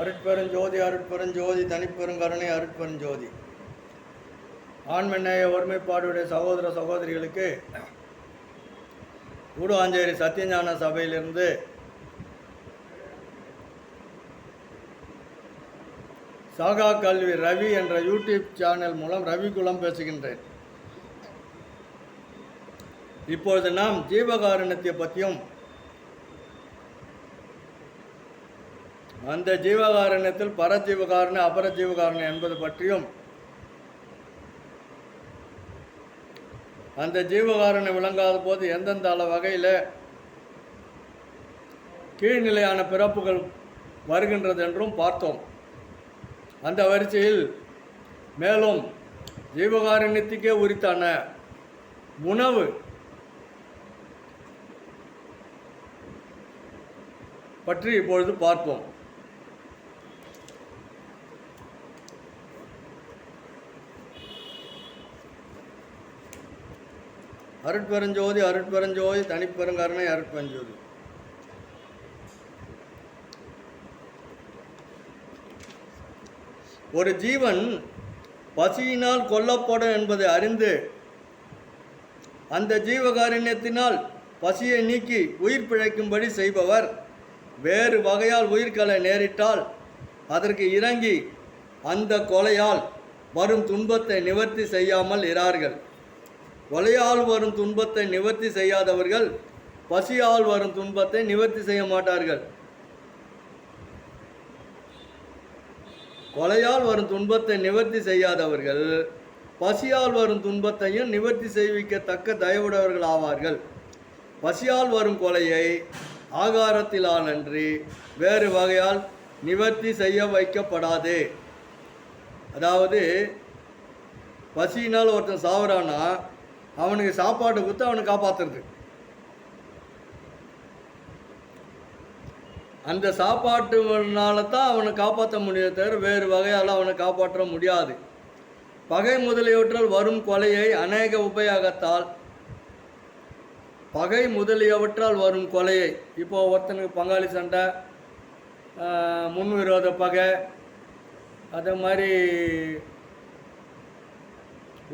அருட்பெருஞ்சோதி அருட்பெருஞ்சோதி தனிப்பெருங்கருணை அருட்பெருஞ்சோதி. ஆண்மநேய ஒருமைப்பாடுடைய சகோதர சகோதரிகளுக்கு ஊடுவாஞ்சேரி சத்தியஞான சபையிலிருந்து சாகா கல்வி ரவி என்ற யூடியூப் சேனல் மூலம் ரவிகுலம் பேசுகின்றேன். இப்பொழுது நாம் ஜீவகாரணத்தை பற்றியும் அந்த ஜீவகாரணத்தில் பரஜீவகாரண அபரஜீவகாரணம் என்பது பற்றியும் அந்த ஜீவகாரணம் விளங்காத போது எந்தெந்த அள வகையில் கீழ்நிலையான பிறப்புகள் வருகின்றது என்றும் பார்த்தோம். அந்த வரிசையில் மேலும் ஜீவகாரண்யத்துக்கே உரித்தான உணவு பற்றி இப்பொழுது பார்ப்போம். அருட்பெருஞ்சோதி அருட்பெருஞ்சோதி தனிப்பெருங்கருணை அருட்பெருஞ்சோதி. ஒரு ஜீவன் பசியினால் கொல்லப்படும் என்பதை அறிந்து அந்த ஜீவகாருண்யத்தினால் பசியை நீக்கி உயிர் பிழைக்கும்படி செய்பவர் வேறு வகையால் உயிர்களை நேரிட்டால் அதற்கு இறங்கி அந்த கொலையால் வரும் துன்பத்தை நிவர்த்தி செய்யாமல் இறார்கள் கொலையால் வரும் துன்பத்தை நிவர்த்தி செய்யாதவர்கள் பசியால் வரும் துன்பத்தை நிவர்த்தி செய்ய மாட்டார்கள். கொலையால் வரும் துன்பத்தை நிவர்த்தி செய்யாதவர்கள் பசியால் வரும் துன்பத்தையும் நிவர்த்தி செய்விக்கத்தக்க தயவுடையவர்கள் ஆவார்கள். பசியால் வரும் கொலையை ஆகாரத்திலானன்றி வேறு வகையால் நிவர்த்தி செய்ய வைக்கப்படாது. அதாவது பசியினால் ஒருத்தன் சாவரானா அவனுக்கு சாப்பாடு கொடுத்து அவனை காப்பாற்றுறது அந்த சாப்பாட்டுனால தான் அவனை காப்பாற்ற முடியாது தவிர வேறு வகையால் அவனை காப்பாற்ற முடியாது. பகை முதலியவற்றால் வரும் கொலையை அநேக உபயோகத்தால் பகை முதலியவற்றால் வரும் கொலையை. இப்போ ஒருத்தனுக்கு பங்காளி சண்டை ஆஹ், முன்விரோத பகை அதே மாதிரி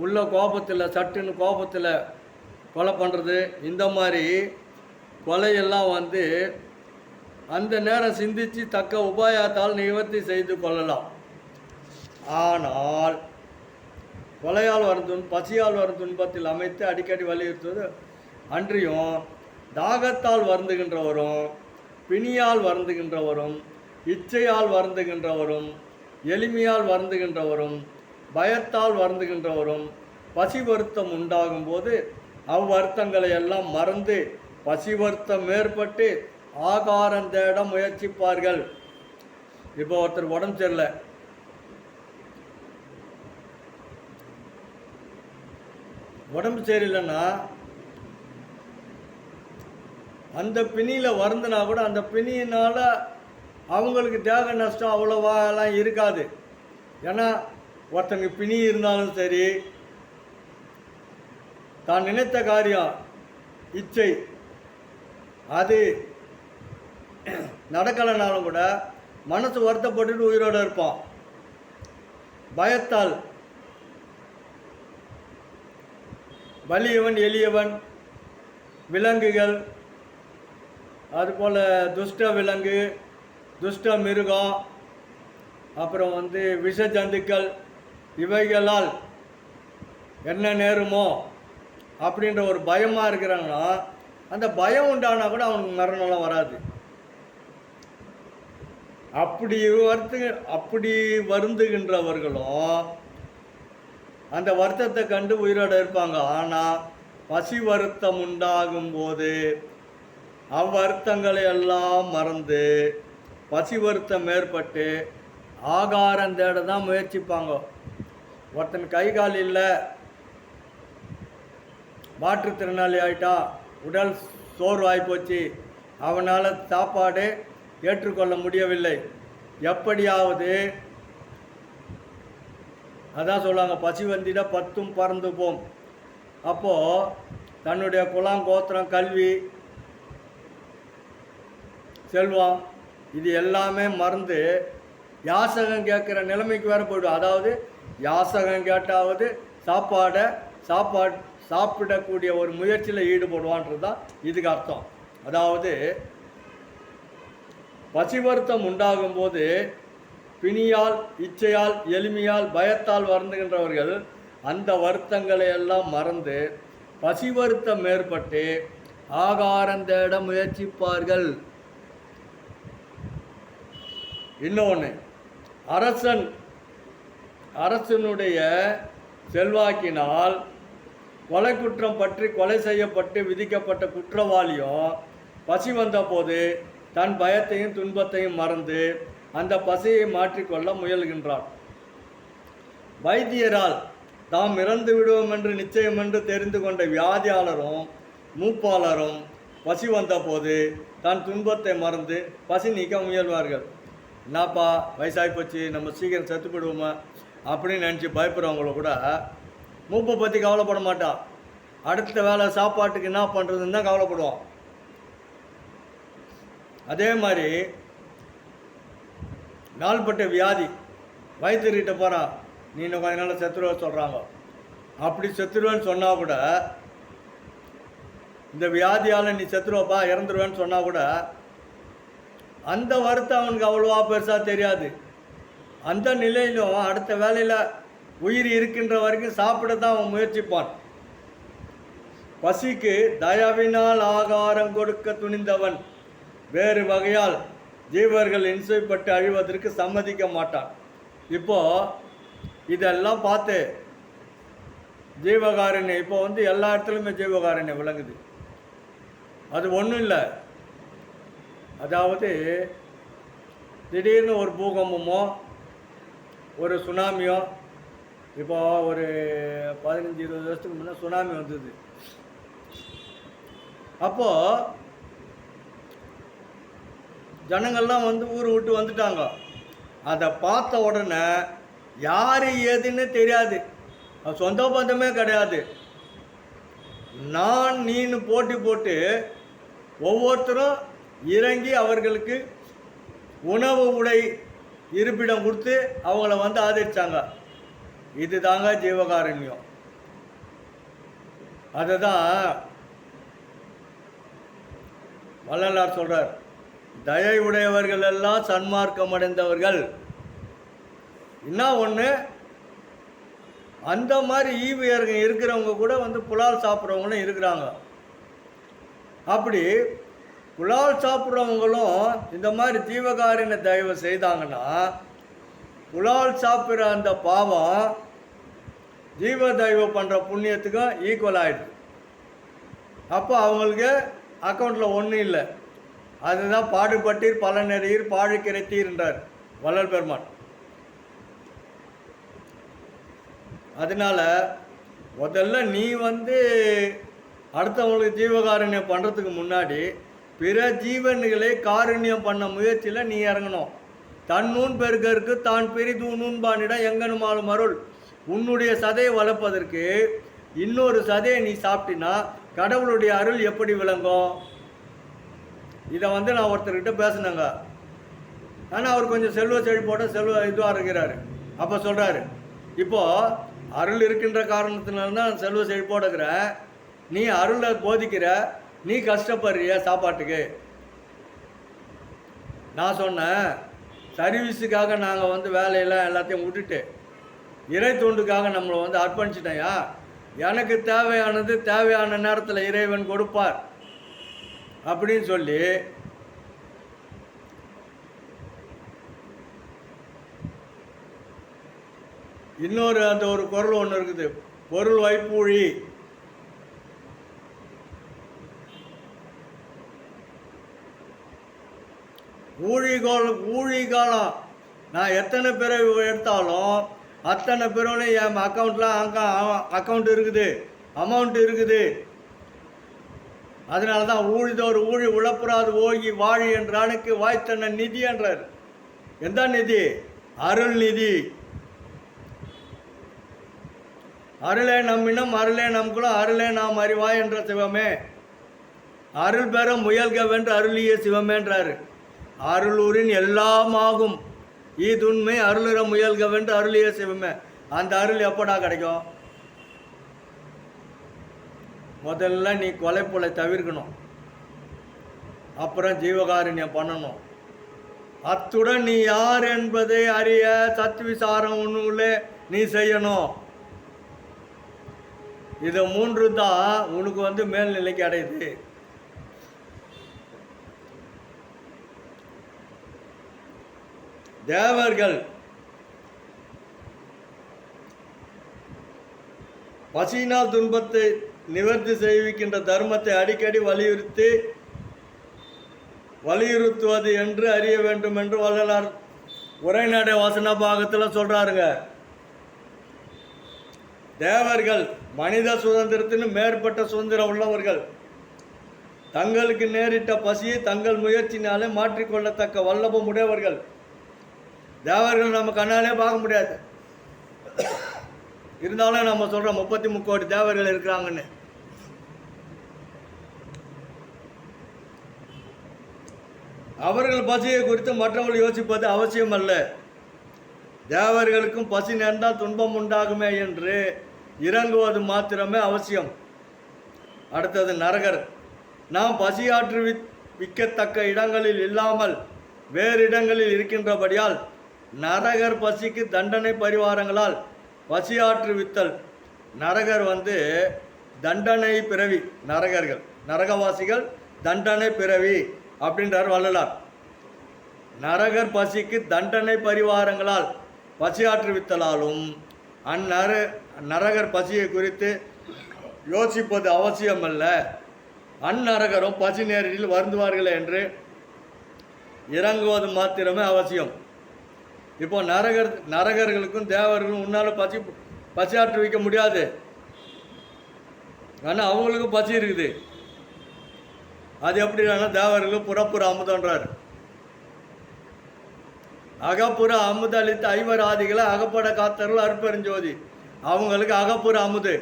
உள்ள கோபத்தில் சட்டுன்னு கோபத்தில் கொலை பண்ணுறது இந்த மாதிரி கொலையெல்லாம் வந்து அந்த நேரம் சிந்தித்து தக்க உபாயத்தால் நிவர்த்தி செய்து கொள்ளலாம். ஆனால் கொலையால் வரும் துன் பசியால் வரும் துன்பத்தில் அமைத்து அடிக்கடி வலியுறுத்துவது அன்றியும் தாகத்தால் வருந்துகின்றவரும் பிணியால் வருந்துகின்றவரும் இச்சையால் வருந்துகின்றவரும் எளிமையால் வருந்துகின்றவரும் பயத்தால் வருந்துகின்றவரும் பசி வருத்தம் உண்டாகும் போது அவ்வருத்தங்களை எல்லாம் மறந்து பசி வருத்தம் ஏற்பட்டு ஆகாரம் தேட முயற்சிப்பார்கள். இப்போ ஒருத்தர் உடம்பு சரியில்லை. உடம்பு சரியில்லைன்னா அந்த பிணியில் வருந்தினா கூட அந்த பிணியினால் அவங்களுக்கு தேக நஷ்டம் அவ்வளோவா எல்லாம் இருக்காது. ஏன்னா ஒருத்தங்க பிணி இருந்தாலும் சரி தான் நினைத்த காரியம் இச்சை அது நடக்கலைனாலும் கூட மனசு வருத்தப்பட்டுட்டு உயிரோடு இருப்பான். பயத்தால் வலியவன் எளியவன் விலங்குகள் அதுபோல் துஷ்ட விலங்கு துஷ்ட மிருகம் அப்புறம் வந்து விஷ ஜந்துக்கள் இவைகளால் என்ன நேருமோ அப்படின்ற ஒரு பயமாக இருக்கிறாங்கன்னா அந்த பயம் உண்டானா கூட அவனுக்கு மரணம்லாம் வராது. அப்படி வருத்து அப்படி வருந்துகின்றவர்களும் அந்த வருத்தத்தை கண்டு உயிரோட இருப்பாங்க. ஆனால் பசி வருத்தம் உண்டாகும் போது அவ்வருத்தங்களை எல்லாம் மறந்து பசி வருத்தம் ஏற்பட்டு ஆகாரம் தேட தான் முயற்சிப்பாங்க. ஒருத்தன் கை கால் இல்லை மாற்றுத்திறனாளி ஆயிட்டா உடல் சோர்வாகி போச்சு. அவனால் சாப்பாடு ஏற்றுக்கொள்ள முடியவில்லை. எப்படியாவது அதான் சொல்லுவாங்க பசி வந்திட பத்தும் பறந்து போம். அப்போது தன்னுடைய குலாம் கோத்திரம் கல்வி செல்வம் இது எல்லாமே மறந்து யாசகம் கேட்குற நிலைமைக்கு வேறு போய்டும். அதாவது யாசகம் கேட்டாவது சாப்பாடை சாப்பாடு சாப்பிடக்கூடிய ஒரு முயற்சியில் ஈடுபடுவான்றது தான் இதுக்கு அர்த்தம். அதாவது பசி வருத்தம் பிணியால் இச்சையால் எளிமையால் பயத்தால் வருந்துகின்றவர்கள் அந்த வருத்தங்களை எல்லாம் மறந்து பசி வருத்தம் ஏற்பட்டு ஆகாரம் தேட முயற்சிப்பார்கள். இன்னொன்று அரசன் அரசனுடைய செல்வாக்கினால் கொலை குற்றம் பற்றி கொலை செய்யப்பட்டு விதிக்கப்பட்ட குற்றவாளியும் பசி வந்தபோது தன் பயத்தையும் துன்பத்தையும் மறந்து அந்த பசியை மாற்றிக்கொள்ள முயல்கின்றான். வைத்தியரால் தாம் இறந்து விடுவோம் என்று நிச்சயம் என்று தெரிந்து கொண்ட வியாதியாளரும் மூப்பாளரும் பசி வந்தபோது தன் துன்பத்தை மறந்து பசி நீக்க முயல்வார்கள். என்னப்பா வயசாகி போச்சு நம்ம சீக்கிரம் செத்து போயிடுவோமா? அப்படின்னு நினச்சி பயப்படுறவங்கள கூட மூப்பை பற்றி கவலைப்பட மாட்டான் அடுத்த வேலை சாப்பாட்டுக்கு என்ன பண்ணுறதுன்னு தான் கவலைப்படுவான் அதே மாதிரி நாள்பட்ட வியாதி வயிற்றுக்கிட்ட போகிறான் நீ இன்னும் கொஞ்ச நாள் செத்துருவ சொல்கிறாங்க அப்படி செத்துருவேன்னு சொன்னால் கூட இந்த வியாதியால் நீ செத்துருவப்பா இறந்துருவேன்னு சொன்னால் கூட அந்த வருத்தம் அவனுக்கு அவ்வளோவா பெருசாக தெரியாது. அந்த நிலையிலும் அடுத்த வேலையில் உயிர் இருக்கின்ற வரைக்கும் சாப்பிட தான் அவன் முயற்சிப்பான். பசிக்கு தயவினால் ஆகாரம் கொடுக்க துணிந்தவன் வேறு வகையால் ஜீவர்கள் இன்சைப்பட்டு அழிவதற்கு சம்மதிக்க மாட்டான். இப்போ இதெல்லாம் பார்த்து ஜீவகாரண்யம் இப்போ வந்து எல்லா இடத்துலையுமே ஜீவகாரண்யம் விளங்குது. அது ஒன்றும் இல்லை. அதாவது திடீர்னு ஒரு பூகம்பமோ ஒரு சுனாமியோ இப்போ ஒரு பதினஞ்சு இருபது வருஷத்துக்கு முன்னே சுனாமி வந்தது. அப்போது ஜனங்கள்லாம் வந்து ஊர் விட்டு வந்துட்டாங்க. அதை பார்த்த உடனே யார் ஏதுன்னு தெரியாது. சொந்த பந்தமே கிடையாது. நான் நீன்னு போட்டி போட்டு ஒவ்வொருத்தரும் இறங்கி அவர்களுக்கு உணவு உடை இருப்பிடம் கொடுத்து அவங்கள வந்து ஆதரிச்சாங்க. இது தாங்க ஜீவகாரண்யம். அதுதான் வள்ளலார் சொல்கிறார் தயை உடையவர்கள் எல்லாம் சன்மார்க்கம் அடைந்தவர்கள் என்ன ஒன்று அந்த மாதிரி ஈவியர்கள் இருக்கிறவங்க கூட வந்து புலால் சாப்பிட்றவங்களும் இருக்கிறாங்க. அப்படி புலால் சாப்பிட்றவங்களும் இந்த மாதிரி தீவகாரின தயவு செய்தாங்கன்னா புலால் சாப்பிட்ற அந்த பாவம் ஜீவ தயவு பண்ணுற புண்ணியத்துக்கும் ஈக்குவல் ஆகிடுது அப்போ அவங்களுக்கு அக்கௌண்ட்டில் ஒன்றும் இல்லை. அதுதான் பாடுபட்டீர் பலனெறீர் பாழு கிடைத்தீர்ன்றார் வள்ளல் பெருமான். அதனால முதல்ல நீ வந்து அடுத்தவங்களுக்கு ஜீவகாருண்யம் பண்ணுறதுக்கு முன்னாடி பிற ஜீவன்களை காருண்யம் பண்ண முயற்சியில் நீ இறங்கணும். தன்னூன் பெருகருக்கு தான் பெரிது நூன்பானிடம் எங்கனுமாலும் அருள். உன்னுடைய சதையை வளர்ப்பதற்கு இன்னொரு சதையை நீ சாப்பிட்டினா கடவுளுடைய அருள் எப்படி விளங்கும்? இதை வந்து நான் ஒருத்தர்கிட்ட பேசினேங்க. ஆனால் அவர் கொஞ்சம் செல்வ செழிப்போட செல்வ இதுவாக இருக்கிறாரு. அப்போ சொல்கிறாரு இப்போது அருள் இருக்கின்ற காரணத்தினால தான் செல்வ செழிப்போட இருக்கிறேன் நீ அருளை போதிக்கிற. நீ கஷ்டப்படுறிய சாப்பாட்டுக்கு? நான் சொன்னேன் சர்வீஸுக்காக நாங்கள் வந்து வேலையெல்லாம் எல்லாத்தையும் விட்டுட்டு இறை தூண்டுக்காக நம்மளை வந்து அர்ப்பணிச்சிட்டேயா எனக்கு தேவையானது தேவையான நேரத்தில் இறைவன் கொடுப்பார் அப்படின்னு சொல்லி இன்னொரு அந்த ஒரு குரல் ஒன்று இருக்குது பொருள் வைப்பூழி. ஊழிகோல் ஊழிகாலம் ஊழி காலம் நான் எத்தனை பேரை எடுத்தாலும் அத்தனை பேரோட என் அக்கௌண்ட்டில் அங்கே அக்கௌண்ட் இருக்குது அமௌண்ட் இருக்குது. அதனால தான் ஊழிதோர் ஊழி உழப்புறாது ஓகி வாழி என்றானுக்கு வாய்த்தன நிதி என்றார். எந்த நிதி? அருள் நிதி. அருளே நம்மினம் அருளே நம்குலம் அருளே நாம் அறிவாய் என்ற சிவமே. அருள் பெற முயல்க வென்று அருளிய சிவமேன்றாரு அருளூரின் எல்லாமாகும். ஈதுண்மை அருளுற முயல்கவென்று அருளிய சிவமே அந்த அருள் எப்படா கிடைக்கும்? முதல்ல நீ கொலைப்புலை தவிர்க்கணும். அப்புறம் ஜீவகாருண்யம் பண்ணணும். அத்துடன் நீ யார் என்பதை அறிய சத் விசாரம் நீ செய்யணும். இது மூன்று தான் உனக்கு வந்து மேல்நிலைக்கு அடையுது. தேவர்கள். பசியினால் துன்பத்தை நிவர்த்தி செய்விக்கின்ற தர்மத்தை அடிக்கடி வலியுறுத்தி வலியுறுத்துவது என்று அறிய வேண்டும் என்று வள்ளலார் உரைநடை வசன பாகத்தில் சொல்கிறாருங்க தேவர்கள் மனித சுதந்திரத்தின் மேற்பட்ட சுதந்திரம் உள்ளவர்கள். தங்களுக்கு நேரிட்ட பசியை தங்கள் முயற்சினாலே மாற்றிக்கொள்ளத்தக்க வல்லபம் உடையவர்கள் தேவர்கள் நம்ம கண்ணாலே பார்க்க முடியாது. இருந்தாலும் நம்ம சொல்கிறோம் முப்பத்தி முக்கோடி தேவர்கள் இருக்கிறாங்கன்னு. அவர்கள் பசியை குறித்து மற்றவர்கள் யோசிப்பது அவசியம் அல்ல. தேவர்களுக்கும் பசி நேர்ந்தால் துன்பம் உண்டாகுமே என்று இறங்குவது மாத்திரமே அவசியம். அடுத்தது நரகர். நாம் பசியாற்று வி- விற்கத்தக்க இடங்களில் இல்லாமல் வேறு இடங்களில் இருக்கின்றபடியால் நரகர் பசிக்கு தண்டனை பரிவாரங்களால் பசியாற்று வித்தல். நரகர் வந்து தண்டனை பிறவி நரகர்கள் நரகவாசிகள் தண்டனை பிறவி அப்படின்றார் வள்ளலார். நரகர் பசிக்கு தண்டனை பரிவாரங்களால் பசியாற்றுவித்தலாலும் அந்நர நரகர் பசியை குறித்து யோசிப்பது அவசியமல்ல. அந்நரகரும் பசி நேரில் வருந்துவார்கள் என்று இறங்குவது மாத்திரமே அவசியம். இப்போ நரகர் நரகர்களுக்கும் தேவர்களும் உன்னால் பசி பசியாற்று வைக்க முடியாது. ஆனால் அவங்களுக்கும் பசி இருக்குது. அது எப்படின்னா தேவர்களுக்கு புறப்புற அமுதன்றார். அகப்புற அமுது அளித்த ஐவர் ஆதிகளை அகப்பட காத்தர்கள் அற்பெருஞ்சோதி அவங்களுக்கு அகப்புற அமுது.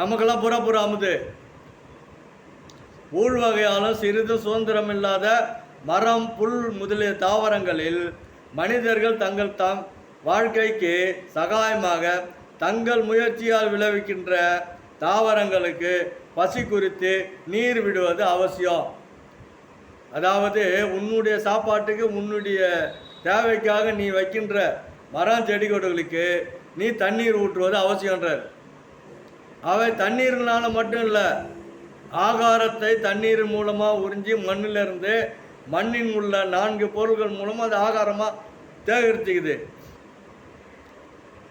நமக்கெல்லாம் புறப்புற அமுது. ஊழ் வகையாலும் சிறிது சுதந்திரம் இல்லாத மரம் புல் முதலிய தாவரங்களில் மனிதர்கள் தங்கள் தாம் வாழ்க்கைக்கு சகாயமாக தங்கள் முயற்சியால் விளைவிக்கின்ற தாவரங்களுக்கு பசி குறித்து நீர் விடுவது அவசியம். அதாவது உன்னுடைய சாப்பாட்டுக்கு உன்னுடைய தேவைக்காக நீ வைக்கின்ற மரம் செடி கொடிகளுக்கு நீ தண்ணீர் ஊற்றுவது அவசியன்றார் அவை தண்ணீர்னால மட்டும் இல்லை ஆகாரத்தை தண்ணீர் மூலமாக உறிஞ்சி மண்ணிலிருந்து மண்ணின் உள்ள நான்கு பொருள்கள் மூலமாக அது ஆகாரமாக சேகரிச்சுக்குது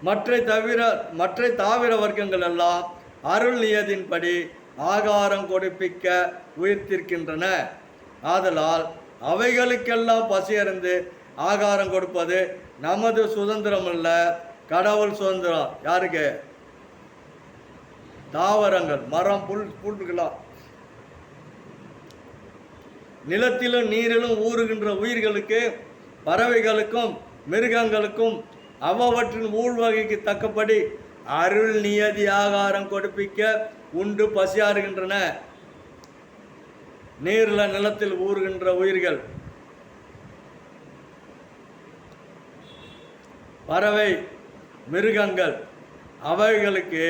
மற்ற தவிர மற்ற தாவர வர்க்கங்கள் எல்லாம் அருள் நியதின்படி ஆகாரம் கொடுப்பிக்க உயிர்த்திருக்கின்றன. ஆதலால் அவைகளுக்கெல்லாம் பசியறிந்து ஆகாரம் கொடுப்பது நமது சுதந்திரம் அல்ல கடவுள் சுதந்திரம். யாருக்கு? தாவரங்கள் மரம் புல் புல்களா நிலத்திலும் நீரிலும் ஊறுகின்ற உயிர்களுக்கு பறவைகளுக்கும் மிருகங்களுக்கும் அவ்வவற்றின் ஊழ்வகைக்கு தக்கபடி அருள் நியதி ஆகாரம் கொடுப்பிக்க உண்டு பசியாறுகின்றன. நீரில் நிலத்தில் ஊறுகின்ற உயிர்கள். பறவை மிருகங்கள் அவைகளுக்கு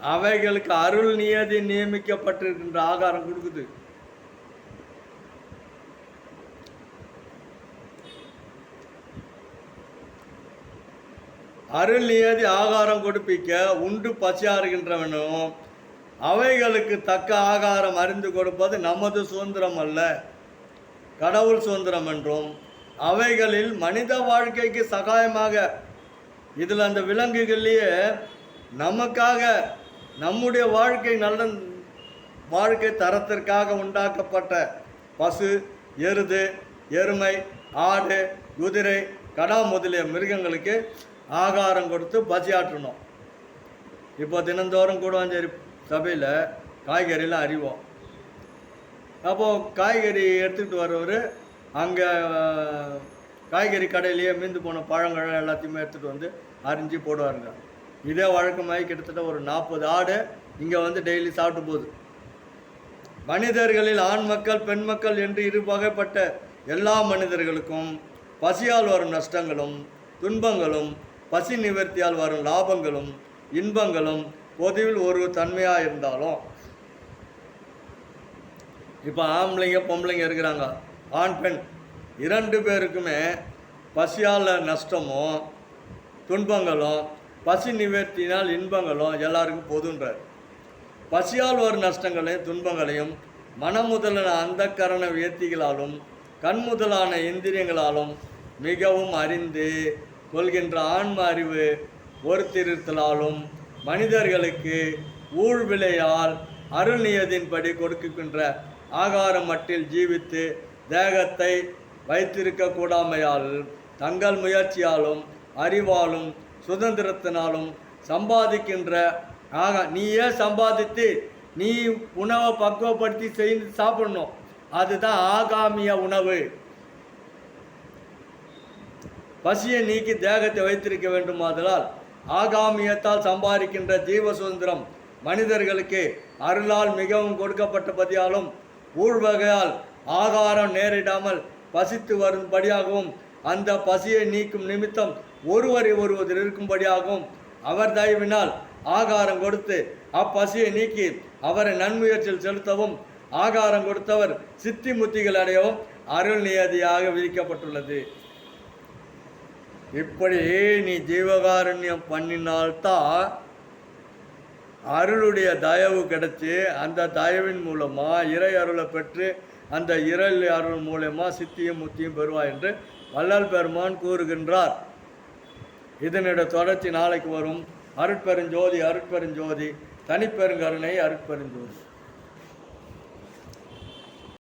அவைகளுக்கு அருள் நியதி நியமிக்கப்பட்டிருக்கின்ற ஆகாரம் கொடுக்குது. அருள் நியதி ஆகாரம் கொடுப்பிக்க உண்டு பசியாறுகின்றவனும் அவைகளுக்கு தக்க ஆகாரம் அறிந்து கொடுப்பது நமது சுதந்திரம் அல்ல. கடவுள் சுதந்திரம் என்றும் அவைகளில் மனித வாழ்க்கைக்கு சகாயமாக. இதில் அந்த விலங்குகள்லேயே நமக்காக நம்முடைய வாழ்க்கை நல்ல வாழ்க்கை தரத்திற்காக உண்டாக்கப்பட்ட பசு எருது எருமை ஆடு குதிரை கடா முதலிய மிருகங்களுக்கு ஆகாரம் கொடுத்து பசியாற்றணும் இப்போ தினந்தோறும் கூடுவாஞ்சேரி சபையில் காய்கறிலாம் அறிவோம் அப்போது காய்கறி எடுத்துக்கிட்டு வர்றவர் அங்கே காய்கறி கடையிலேயே மீந்து போன பழங்கள் எல்லாத்தையுமே எடுத்துகிட்டு வந்து அரிஞ்சு போடுவாருங்க. இதே வழக்கமாகி கிட்டத்தட்ட ஒரு நாற்பது ஆடு இங்கே வந்து டெய்லி சாப்பிட்டு போகுது. மனிதர்களில் ஆண் மக்கள் பெண் மக்கள் என்று இரு வகைப்பட்ட எல்லா மனிதர்களுக்கும் பசியால் வரும் நஷ்டங்களும் துன்பங்களும் பசி நிவர்த்தியால் வரும் லாபங்களும் இன்பங்களும் பொதுவில் ஒரு தன்மையாக இருந்தாலும் இப்போ ஆம்பளைங்க பொம்பளைங்க இருக்கிறாங்க. ஆண் பெண். இரண்டு பேருக்குமே பசியால் நஷ்டமும் துன்பங்களும் பசி நிவர்த்தினால் இன்பங்களும் எல்லாருக்கும் பொதுன்றார். பசியால் வரும் நஷ்டங்களையும் துன்பங்களையும் மனம் முதலான அந்த கரண வியத்திகளாலும் கண் முதலான இந்திரியங்களாலும் மிகவும் அறிந்து கொள்கின்ற ஆன்ம அறிவு ஒருத்திருத்தலாலும் மனிதர்களுக்கு ஊழ்விளையால் அருள்நியதின்படி கொடுக்கின்ற ஆகாரம் மட்டில் ஜீவித்து தேகத்தை வைத்திருக்க கூடாமையால் தங்கள் முயற்சியாலும் அறிவாலும் சுதந்திரத்தினாலும் சம்பாதிக்கின்ற ஆக நீயே சம்பாதித்து நீ உணவை பக்குவப்படுத்தி செய்து சாப்பிடணும். அதுதான் ஆகாமிய உணவு. பசியை நீக்கி தேகத்தை வைத்திருக்க வேண்டுமாதலால் ஆகாமியத்தால் சம்பாதிக்கின்ற ஜீவ சுதந்திரம் மனிதர்களுக்கு அருளால் மிகவும் கொடுக்கப்பட்டபதியாலும் ஊழ்வகையால் ஆகாரம் நேரிடாமல் பசித்து வரும்படியாகவும் அந்த பசியை நீக்கும் நிமித்தம் ஒருவரை ஒருவர் இருக்கும்படியாகவும் அவர் தயவினால் ஆகாரம் கொடுத்து அப்பசியை நீக்கி அவரை நன்முயற்சியில் செலுத்தவும் ஆகாரம் கொடுத்தவர் சித்தி முத்திகள் அடையவும் அருள் நியதியாக விதிக்கப்பட்டுள்ளது. இப்படி நீ ஜீவகாருண்யம் பண்ணினால்தான் அருளுடைய தயவு கிடைச்சி அந்த தயவின் மூலமாக இறை அருளை பெற்று அந்த இறை அருள் மூலயமா சித்தியும் முத்தியும் பெறுவாய் என்று வள்ளல் பெருமான் கூறுகின்றார். இதனுடைய தொடர்ச்சி நாளைக்கு வரும். அருட்பெருஞ்சோதி அருட்பெருஞ்சோதி தனிப்பெருங்கருணை அருட்பெருஞ்சோதி.